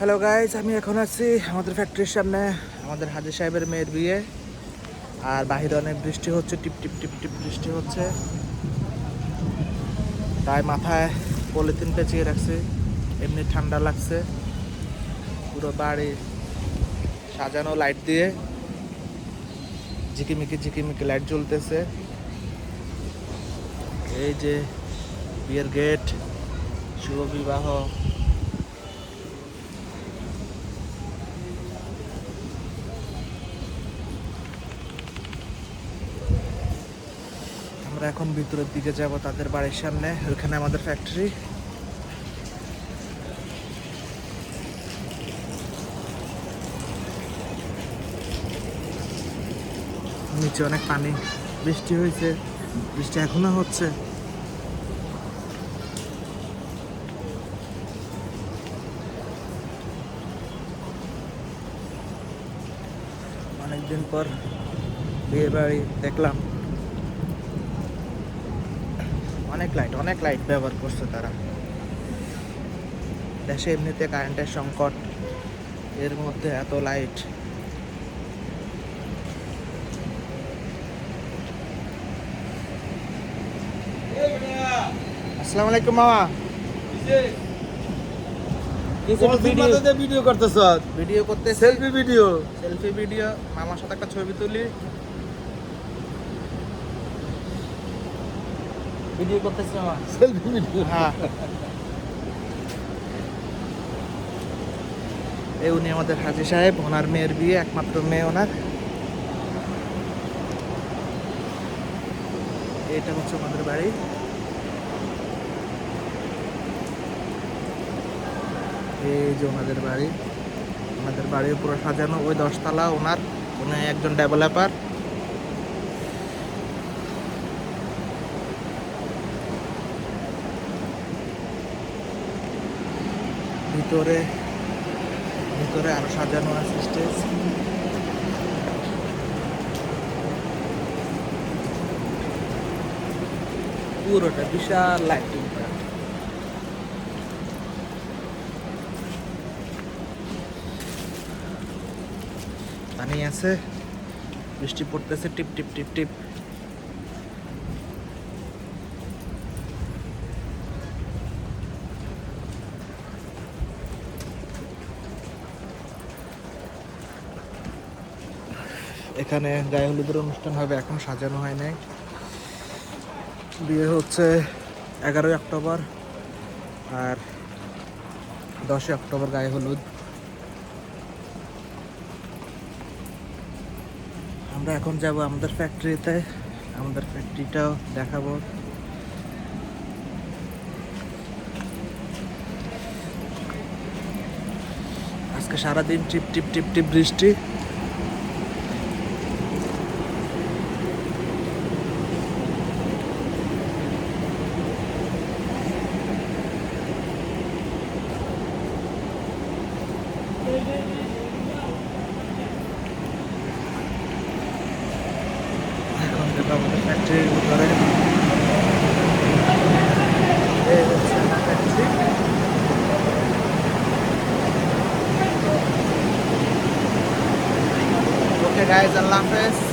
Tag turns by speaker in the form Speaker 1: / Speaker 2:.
Speaker 1: Hello guys আমি এখন আছি আমাদের ফ্যাক্টরির সামনে, আমাদের হাজির সাহেবের মেয়ের বিয়ে। আর বাহিরে অনেক বৃষ্টি হচ্ছে, টিপ টিপ টিপ টিপ বৃষ্টি হচ্ছে। তাই মাথায় পলিথিন পেঁচিয়ে রাখছি, এমনি ঠান্ডা লাগছে। পুরো বাড়ি সাজানো লাইট দিয়ে। ঝিকিমিকি ঝিকিমিকি লাইট জ্বলতেছে। এই যে বিয়ের গেট শুভ বিবাহ। আমরা এখন ভিতরের দিকে যাব, তাদের বাড়ির সামনে। ওইখানে আমাদের ফ্যাক্টরি নিচে অনেক পানি। বৃষ্টি হয়েছে। বৃষ্টি এখনও হচ্ছে। অনেকদিন পর বিয়ে বাড়ি দেখলাম। অনেক লাইট অনেক লাইট ব্যবহার করছে তারা। দেশে এমনিতে কারেন্টের সংকট এর মধ্যে এত লাইট আসসালামু আলাইকুম মামা। ভিডিও
Speaker 2: ভিডিও করতেছ?
Speaker 1: ভিডিও করতে
Speaker 2: সেলফি ভিডিও
Speaker 1: সেলফি ভিডিও মামার সাথে একটা ছবি তুলি। ভিডিও করতেছি মামা
Speaker 2: সেলফি ভিডিও
Speaker 1: হ্যাঁ। এই উনি আমাদের হাজি সাহেব ওনার মেয়ের বিয়ে একমাত্র মেয়ে ওনার। এটা হচ্ছে আমাদের বাড়ি। এই যে ওনাদের বাড়ি। ওনাদের বাড়ি পুরো সাজানো ওই দশতলা ওনার। উনি একজন ডেভেলপার ভিতরে ভিতরে আরও সাজানো আছে স্টেজ পুরোটা বিশাল লাইটিং পানি আছে, বৃষ্টি পড়তেছে, টিপ টিপ টিপ টিপ। এখানে গায়ে হলুদের অনুষ্ঠান হবে, এখন সাজানো হয় নাই। বিয়ে হচ্ছে এগারোই অক্টোবর আর দশই অক্টোবর গায়ে হলুদ আমরা এখন যাব আমাদের ফ্যাক্টরিতে আমাদের ফ্যাক্টরিটাও দেখাবো। আজকে সারাদিন টিপ টিপ টিপ টিপ বৃষ্টি। Okay guys, Allah Hafiz.